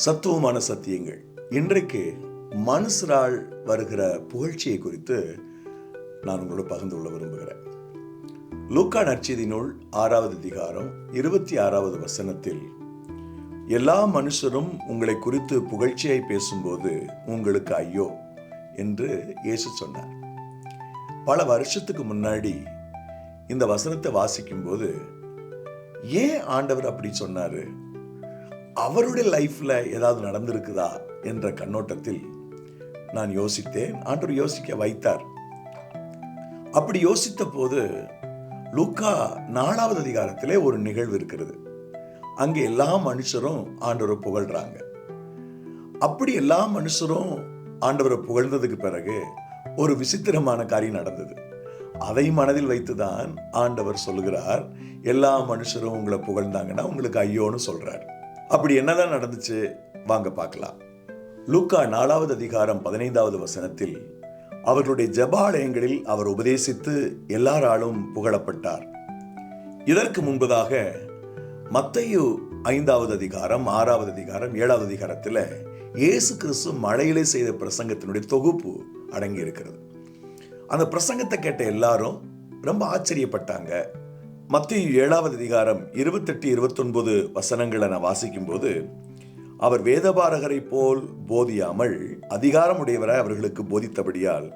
சத்துவமான சத்தியங்கள். இன்றைக்கு மனுஷரால் வருகிற புகழ்ச்சியை குறித்து நான் உங்களோட பகிர்ந்து கொள்ள விரும்புகிறேன். லூக்கா நற்செய்தி நூல் ஆறாவது அதிகாரம் இருபத்தி ஆறாவது வசனத்தில் எல்லா மனுஷரும் உங்களை குறித்து புகழ்ச்சியை பேசும்போது உங்களுக்கு ஐயோ என்று இயேசு சொன்னார். பல வருஷத்துக்கு முன்னாடி இந்த வசனத்தை வாசிக்கும்போது ஏன் ஆண்டவர் அப்படி சொன்னாரு? அவருடைய லைஃப்ல ஏதாவது நடந்திருக்குதா என்ற கண்ணோட்டத்தில் நான் யோசித்தேன். ஆண்டவர் யோசிக்க வைத்தார். அப்படி யோசித்த போது லூக்கா நாலாவது அதிகாரத்திலே ஒரு நிகழ்வு இருக்கிறது. அங்கே எல்லா மனுஷரும் ஆண்டவரை புகழ்றாங்க. அப்படி எல்லா மனுஷரும் ஆண்டவரை புகழ்ந்ததுக்கு பிறகு ஒரு விசித்திரமான காரியம் நடந்தது. அதை மனதில் வைத்துதான் ஆண்டவர் சொல்லுகிறார் எல்லா மனுஷரும் உங்களை புகழ்ந்தாங்கன்னா உங்களுக்கு ஐயோன்னு சொல்றார். அப்படி என்னதான் நடந்துச்சு? வாங்க பார்க்கலாம். லூக்கா நாலாவது அதிகாரம் பதினைந்தாவது வசனத்தில் அவர்களுடைய ஜபாலயங்களில் அவர் உபதேசித்து எல்லாராலும் புகழப்பட்டார். இதற்கு முன்பதாக மத்தையு ஐந்தாவது அதிகாரம் ஆறாவது அதிகாரம் ஏழாவது அதிகாரத்தில் இயேசு கிறிஸ்து மழையிலே செய்த பிரசங்கத்தினுடைய தொகுப்பு அடங்கி இருக்கிறது அந்த பிரசங்கத்தை கேட்ட எல்லாரும் ரொம்ப ஆச்சரியப்பட்டாங்க. மத்திய ஏழாவது அதிகாரம் இருபத்தெட்டு இருபத்தொன்பது வசனங்களை நான் வாசிக்கும்போது அவர் வேதபாரகரை போல் போதியாமல் அதிகாரமுடையவராய் அவர்களுக்கு போதித்தபடியால்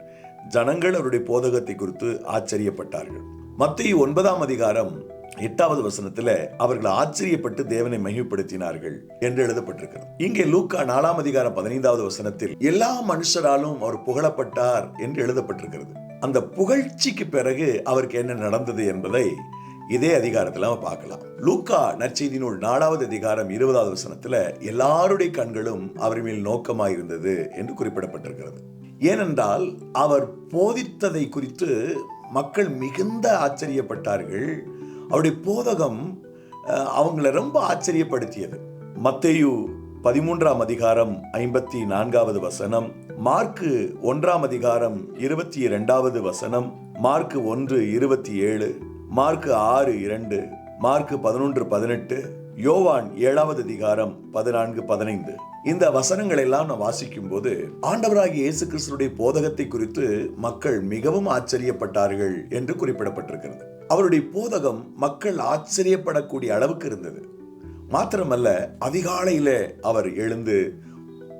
ஜனங்கள் அவருடைய போதகத்தை குறித்து ஆச்சரியப்பட்டார்கள். மத்திய ஒன்பதாம் அதிகாரம் எட்டாவது வசனத்துல அவர்கள் ஆச்சரியப்பட்டு தேவனை மகிமைப்படுத்தினார்கள் என்று எழுதப்பட்டிருக்கிறது. இங்கே லூக்கா நாலாம் அதிகாரம் பதினைந்தாவது வசனத்தில் எல்லா மனுஷராலும் அவர் புகழப்பட்டார் என்று எழுதப்பட்டிருக்கிறது. அந்த புகழ்ச்சிக்கு பிறகு அவருக்கு என்ன நடந்தது என்பதை இதே அதிகாரத்தில் நம்ம பார்க்கலாம். லூக்கா நற்செய்தி நூல் நாலாவது அதிகாரம் இருபதாவது வசனத்துல எல்லாருடைய கண்களும் அவர் மேல் நோக்கமாயிருந்தது என்று குறிப்பிடப்பட்டிருக்கிறது. ஏனென்றால் அவர் போதித்ததை குறித்து மக்கள் மிகுந்த ஆச்சரியப்பட்டார்கள். அவருடைய போதகம் அவங்கள ரொம்ப ஆச்சரியப்படுத்தியது. மத்தேயு பதிமூன்றாம் அதிகாரம் ஐம்பத்தி நான்காவது வசனம் மார்க்கு ஒன்றாம் அதிகாரம் இருபத்தி இரண்டாவது வசனம் மார்க்கு ஒன்று இருபத்தி ஏழு மார்க்கு ஆறு இரண்டு மார்க்கு பதினொன்று பதினெட்டு யோவான் ஏழாவது அதிகாரம் பதினான்கு பதினைந்து. இந்த வசனங்கள் எல்லாம் நான் வாசிக்கும் போது ஆண்டவராகிய இயேசு கிறிஸ்துடைய போதகத்தை குறித்து மக்கள் மிகவும் ஆச்சரியப்பட்டார்கள் என்று குறிப்பிடப்பட்டிருக்கிறது. அவருடைய போதகம் மக்கள் ஆச்சரியப்படக்கூடிய அளவுக்கு இருந்தது. மாத்திரமல்ல அதிகாலையில அவர் எழுந்து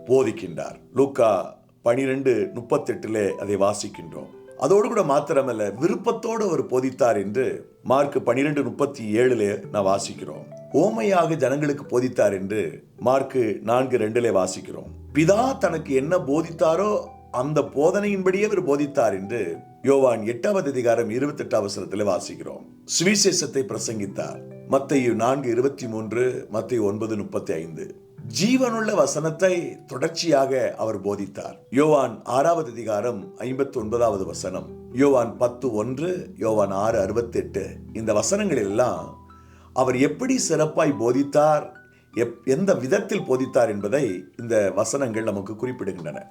போதிக்கின்றார். லூக்கா பனிரெண்டு முப்பத்தெட்டுல அதை வாசிக்கின்றோம். அதோடு கூட மாத்திரமல்ல விருப்பத்தோடு அவர் போதித்தார் என்று மார்க் பனிரெண்டு முப்பத்தி ஏழுல நான் வாசிக்கிறோம். ஓமையாக ஜனங்களுக்கு போதித்தார் என்று மார்க்கு நான்கு ரெண்டுல வாசிக்கிறோம். பிதா தனக்கு என்ன போதித்தாரோ அந்த போதனையின்படியே அவர் போதித்தார் என்று யோவான் எட்டாவது அதிகாரம் இருபத்தி எட்டாம் வசனத்தில் வாசிக்கிறோம். சுவிசேஷத்தை பிரசங்கித்தார். மத்தையு நான்கு இருபத்தி மூன்று மத்தையு ஒன்பது முப்பத்தி ஐந்து. ஜீவனுள்ள வசனத்தை தொடர்ச்சியாக அவர் போதித்தார். யோவான் ஆறாவது அதிகாரம் ஐம்பத்தி ஒன்பதாவது வசனம். யோவான் பத்து ஒன்று யோவான் ஆறு அறுபத்தி எட்டு இந்த வசனங்கள் எல்லாம் அவர் எப்படி சிறப்பாய் போதித்தார் எப்- எந்த விதத்தில் போதித்தார் என்பதை இந்த வசனங்கள் நமக்கு குறிப்பிடுகின்றன.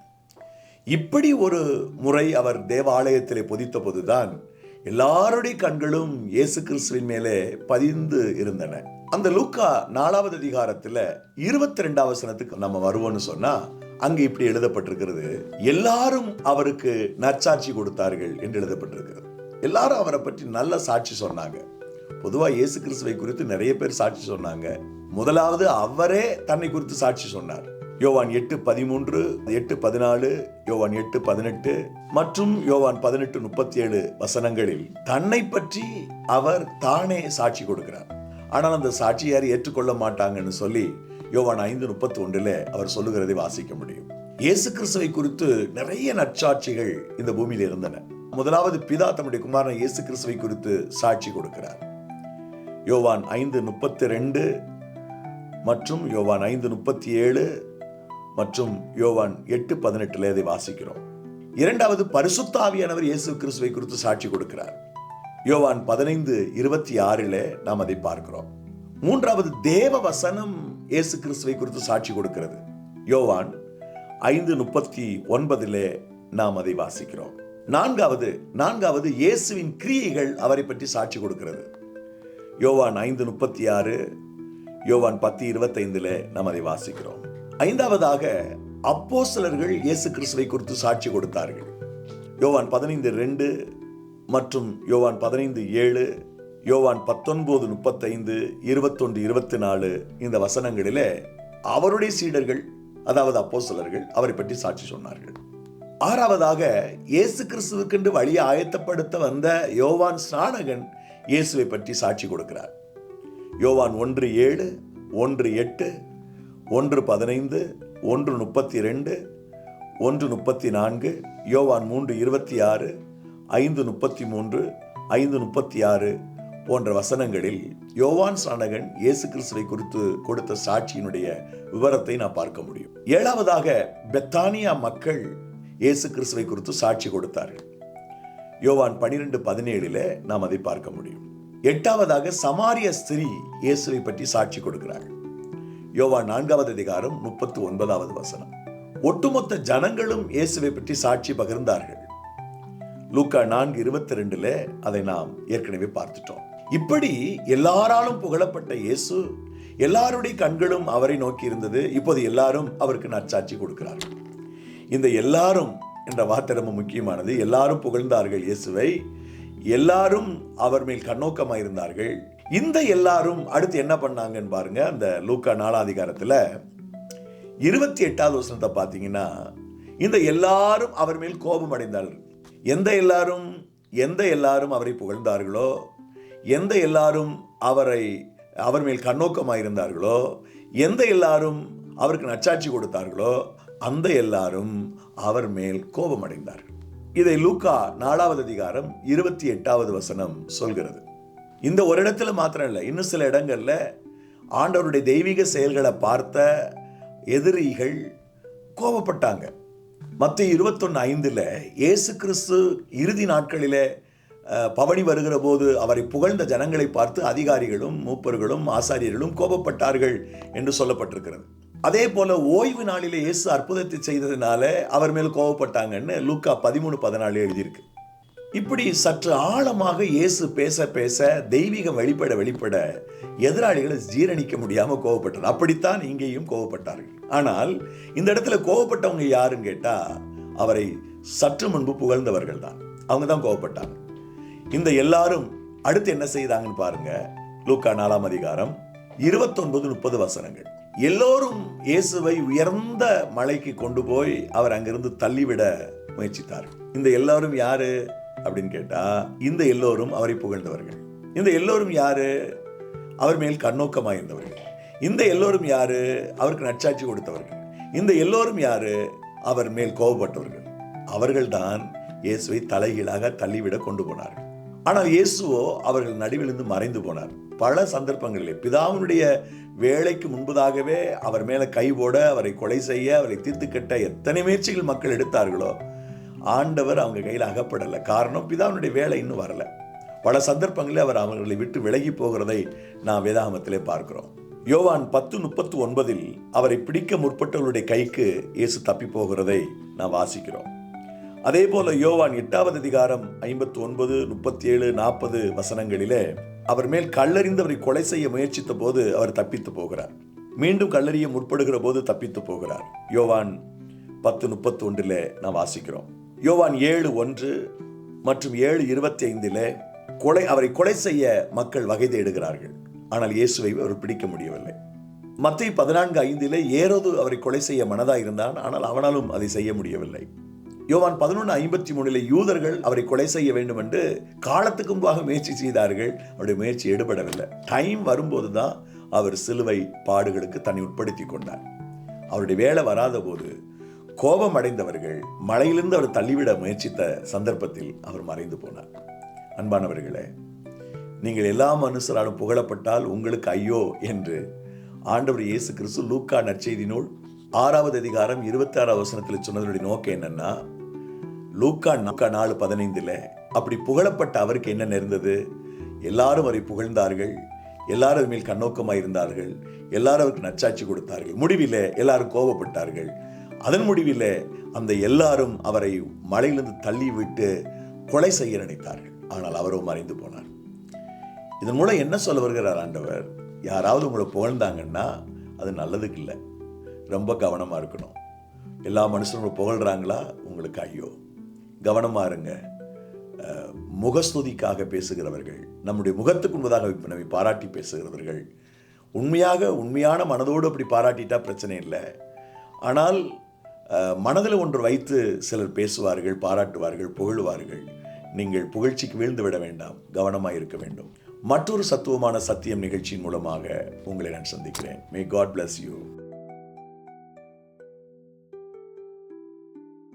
இப்படி ஒரு முறை அவர் தேவாலயத்திலே பொதித்த போதுதான் எல்லாருடைய கண்களும் இயேசு கிறிஸ்துவின் மேலே பதிந்து இருந்தன. அந்த லூக்கா நாலாவது அதிகாரத்துல இருபத்தி ரெண்டாவது வசனத்துக்கு நம்ம வருவோம்னு சொன்னா அங்கு இப்படி எழுதப்பட்டிருக்கிறது எல்லாரும் அவருக்கு நற்சாட்சி கொடுத்தார்கள் என்று எழுதப்பட்டிருக்கிறது. எல்லாரும் அவரை பற்றி நல்ல சாட்சி சொன்னாங்க. பொதுவா இயேசு கிறிஸ்துவை குறித்து நிறைய பேர் சாட்சி சொன்னாங்க. முதலாவது அவரே தன்னை குறித்து சாட்சி சொன்னார். யோவான் எட்டு பதிமூன்று எட்டு பதினாலு யோவான் எட்டு பதினெட்டு மற்றும் யோவான் பதினெட்டு முப்பத்தி ஏழு வசனங்களில் தன்னை பற்றி அவர் தானே சாட்சி கொடுக்கிறார். ஆனால் அந்த சாட்சியார் ஏற்றுக்கொள்ள மாட்டாங்கன்னு சொல்லி யோவான் ஐந்து முப்பத்தி ஒன்றில் அவர் சொல்லுகிறதை வாசிக்க முடியும். இயேசு கிறிஸ்துவை குறித்து நிறைய நற்சாட்சிகள் இந்த பூமியில் இருந்தன. முதலாவது பிதா தம்முடைய குமாரன் இயேசு கிறிஸ்துவை குறித்து சாட்சி கொடுக்கிறார். யோவான் ஐந்து முப்பத்தி ரெண்டு மற்றும் யோவான் ஐந்து முப்பத்தி ஏழு மற்றும் யோவான் எட்டு பதினெட்டுல இதை வாசிக்கிறோம். இரண்டாவது பரிசுத்தாவியானவர் இயேசு கிறிஸ்துவை குறித்து சாட்சி கொடுக்கிறார். யோவான் பதினைந்து இருபத்தி ஆறிலே நாம் அதை பார்க்கிறோம். மூன்றாவது தேவ வசனம் இயேசு கிறிஸ்துவை குறித்து சாட்சி கொடுக்கிறது. யோவான் ஐந்து முப்பத்தி ஒன்பதிலே நாம் அதை வாசிக்கிறோம். நான்காவது நான்காவது இயேசுவின் கிரியைகள் அவரை பற்றி சாட்சி கொடுக்கிறது. யோவான் ஐந்து முப்பத்தி ஆறு யோவான் பத்து இருபத்தைந்துல நாம் அதை வாசிக்கிறோம். ஐந்தாவதாக அப்போ சிலர்கள் இயேசு கிறிஸ்துவை குறித்து சாட்சி கொடுத்தார்கள். யோவான் பதினைந்து ரெண்டு மற்றும் யோவான் பதினைந்து ஏழு யோவான் பத்தொன்பது முப்பத்தைந்து இருபத்தொன்று இருபத்தி நாலு இந்த வசனங்களிலே அவருடைய சீடர்கள் அதாவது அப்போஸ்தலர்கள் அவரை பற்றி சாட்சி சொன்னார்கள். ஆறாவதாக இயேசு கிறிஸ்துவுக்கென்று வழியை ஆயத்தப்படுத்த வந்த யோவான் ஸ்நானகன் இயேசுவை பற்றி சாட்சி கொடுக்கிறார். யோவான் ஒன்று ஏழு ஒன்று எட்டு ஒன்று பதினைந்து ஒன்று முப்பத்தி ரெண்டு ஒன்று முப்பத்தி நான்கு யோவான் மூன்று இருபத்தி ஆறு ஐந்து முப்பத்தி மூன்று ஐந்து முப்பத்தி ஆறு போன்ற வசனங்களில் யோவான் சாணகன் இயேசு கிறிஸ்துவை குறித்து கொடுத்த சாட்சியினுடைய விவரத்தை நான் பார்க்க முடியும். ஏழாவதாக பெத்தானியா மக்கள் இயேசு கிறிஸ்துவை குறித்து சாட்சி கொடுத்தார்கள் யோவான் பனிரெண்டு பதினேழுல நாம் அதை பார்க்க முடியும். எட்டாவதாக சமாரிய ஸ்திரீ இயேசுவை பற்றி சாட்சி கொடுக்கிறார்கள் யோவான் நான்காவது அதிகாரம் முப்பத்தி ஒன்பதாவது வசனம். ஒட்டுமொத்த ஜனங்களும் இயேசுவை பற்றி சாட்சி பகிர்ந்தார்கள். லூக்கா நான்கு இருபத்தி ரெண்டுல அதை நாம் ஏற்கனவே பார்த்துட்டோம். இப்படி எல்லாராலும் புகழப்பட்ட இயேசு எல்லாருடைய கண்களும் அவரை நோக்கி இருந்தது. இப்போது எல்லாரும் அவருக்கு நற்சாட்சி கொடுக்கிறார்கள் இந்த எல்லாரும் என்ற வார்த்தை ரொம்ப முக்கியமானது. எல்லாரும் புகழ்ந்தார்கள் இயேசுவை. எல்லாரும் அவர் மேல் கண்ணோக்கமாக இருந்தார்கள். இந்த எல்லாரும் அடுத்து என்ன பண்ணாங்கன்னு பாருங்க. அந்த லூக்கா நாலாதிகாரத்தில் இருபத்தி எட்டாவது வசனத்தை பார்த்தீங்கன்னா இந்த எல்லாரும் அவர் மேல் கோபம் அடைந்தார்கள். எந்த எல்லாரும் எந்த எல்லாரும் அவரை புகழ்ந்தார்களோ எந்த எல்லாரும் அவரை அவர் மேல் கண்ணோக்கமாக இருந்தார்களோ எந்த எல்லாரும் அவருக்கு நச்சாட்சி கொடுத்தார்களோ அந்த எல்லாரும் அவர் மேல் கோபம் இதை லூக்கா நாலாவது அதிகாரம் இருபத்தி எட்டாவது வசனம் சொல்கிறது. இந்த ஒரு இடத்துல மாத்திரம் இல்லை இன்னும் சில இடங்களில் ஆண்டவருடைய தெய்வீக செயல்களை பார்த்த எதிரிகள் கோபப்பட்டாங்க. மற்ற இருபத்தொன்று ஐந்தில் இயேசு கிறிஸ்து இறுதி நாட்களில் பவனி வருகிற போது அவரை புகழ்ந்த ஜனங்களை பார்த்து அதிகாரிகளும் மூப்பர்களும் ஆசாரியர்களும் கோபப்பட்டார்கள் என்று சொல்லப்பட்டிருக்கிறது. அதே போல ஓய்வு நாளிலே இயேசு அற்புதத்தை செய்ததுனால அவர் மேல் கோபப்பட்டாங்கன்னு லூக்கா பதிமூணு பதினாலு எழுதியிருக்கு. இப்படி சற்று ஆழமாக இயேசு பேச பேச தெய்வீகம் வெளிப்பட வெளிப்பட எதிராளிகளை ஜீரணிக்க முடியாம கோவப்பட்டார் அப்படித்தான் இங்கேயும் கோவப்பட்டார்கள். ஆனால் இந்த இடத்துல கோவப்பட்டவங்க யாருன்னு கேட்டா அவரை சற்று முன்பு புகழ்ந்தவர்கள் தான். அவங்க தான் கோவப்பட்டாங்க. இந்த எல்லாரும் அடுத்து என்ன செய்தாங்கன்னு பாருங்க. லூக்கா நாலாம் அதிகாரம் இருபத்தொன்பது முப்பது வசனங்கள். எல்லோரும் இயேசுவை உயர்ந்த மலைக்கு கொண்டு போய் அவர் அங்கிருந்து தள்ளிவிட முயற்சித்தார் இந்த எல்லாரும் யாரு? அப்படின்னு கேட்டா இந்த எல்லோரும் அவரை புகழ்ந்தவர்கள். இந்த எல்லோரும் யாரு? அவர் மேல் கண்ணோக்கமாக இருந்தவர்கள். இந்த எல்லோரும் யாரு? அவருக்கு நற்சாட்சி கொடுத்தவர்கள். இந்த எல்லோரும் யாரு? அவர் மேல் கோபப்பட்டவர்கள். அவர்கள்தான் இயேசுவை தலைகீழாக தள்ளிவிட கொண்டு போனார்கள். ஆனால் இயேசுவோ அவர்கள் நடுவிலிருந்து மறைந்து போனார். பல சந்தர்ப்பங்களிலே பிதாவினுடைய வேலைக்கு முன்பதாகவே அவர் மேலே கை போட அவரை கொலை செய்ய அவரை தீர்த்து கட்ட எத்தனை முயற்சிகள் மக்கள் எடுத்தார்களோ ஆண்டவர் அவங்க கையில் அகப்படலை. காரணம் பிதாவினுடைய வேலை இன்னும் வரல. பல சந்தர்ப்பங்களில் அவர் அவர்களை விட்டு விலகி போகிறதை நாம் வேதாகமத்திலே பார்க்கிறோம். யோவான் பத்து முப்பத்து ஒன்பதில் அவரை பிடிக்க முற்பட்டவர்களுடைய கைக்கு இயேசு தப்பி போகிறதை நாம் வாசிக்கிறோம். அதே போல யோவான் எட்டாவது அதிகாரம் ஐம்பத்தி ஒன்பது முப்பத்தி ஏழு நாற்பது வசனங்களிலே அவர் மேல் கல்லறிந்து அவரை கொலை செய்ய முயற்சித்த போது அவர் தப்பித்து போகிறார். மீண்டும் கல்லறிய முற்படுகிற போது தப்பித்து போகிறார். யோவான் பத்து முப்பத்தி ஒன்றில் நாம் வாசிக்கிறோம். யோவான் ஏழு ஒன்று மற்றும் ஏழு இருபத்தி ஐந்திலே கொலை அவரை கொலை செய்ய மக்கள் வகை தேடுகிறார்கள். ஆனால் இயேசுவை அவர் பிடிக்க முடியவில்லை. மத்திய பதினான்கு ஐந்திலே ஏரோது அவரை கொலை செய்ய மனதாக இருந்தான் ஆனால் அவனாலும் அதை செய்ய முடியவில்லை. யோவான் பதினொன்று ஐம்பத்தி மூணில் யூதர்கள் அவரை கொலை செய்ய வேண்டும் என்று காலத்துக்கு முன்பாக முயற்சி செய்தார்கள். அவருடைய முயற்சி எடுபடவில்லை. டைம் வரும்போது தான் அவர் சிலுவை பாடுகளுக்கு தன்னை உட்படுத்தி கொண்டார். அவருடைய வேலை வராத போது கோபம் அடைந்தவர்கள் மலையிலிருந்து அவர் தள்ளிவிட முயற்சித்த சந்தர்ப்பத்தில் அவர் மறைந்து போனார். அன்பானவர்களே நீங்கள் எல்லா மனுஷராலும் புகழப்பட்டால் உங்களுக்கு ஐயோ என்று ஆண்டவர் இயேசு கிறிஸ்து லூக்கா நற்செய்தி நூல் ஆறாவது அதிகாரம் இருபத்தி ஆறாவது வசனத்தில் சொன்னதனுடைய நோக்கம் என்னன்னா லூக்கா லூக்கா நாலு பதினைந்துல அப்படி புகழப்பட்ட அவருக்கு என்ன நேர்ந்தது? எல்லாரும் அவரை புகழ்ந்தார்கள் எல்லாரும் மேல் கண்ணோக்கமாக இருந்தார்கள் எல்லாரும் அவருக்கு நச்சாட்சி கொடுத்தார்கள் முடிவில் எல்லாரும் கோபப்பட்டார்கள் அதன் முடிவில் அந்த எல்லாரும் அவரை மலையிலிருந்து தள்ளி விட்டு கொலை செய்ய நினைத்தார்கள். ஆனால் அவரோ மறைந்து போனார். இதன் மூலம் என்ன சொல்ல வருகிறார் ஆண்டவர்? யாராவது உங்களை புகழ்ந்தாங்கன்னா அது நல்லதுக்கு இல்லை. ரொம்ப கவனமாக இருக்கணும். எல்லா மனுஷனும் புகழ்கிறாங்களா உங்களுக்கு ஐயோ. கவனமாக இருங்க. முகஸ்துதிக்காக பேசுகிறவர்கள் நம்முடைய முகத்துக்கு முன்பதாக நம்மை பாராட்டி பேசுகிறவர்கள் உண்மையாக உண்மையான மனதோடு அப்படி பாராட்டிட்டா பிரச்சனை இல்லை. ஆனால் மனதில் ஒன்று வைத்து சிலர் பேசுவார்கள் பாராட்டுவார்கள் புகழுவார்கள். நீங்கள் புகழ்ச்சிக்கு வீழ்ந்து விட வேண்டாம் கவனமாக இருக்க வேண்டும். மற்றொரு சத்துவமான சத்தியம் நிகழ்ச்சியின் மூலமாக உங்களை நான் சந்திக்கிறேன். May God bless you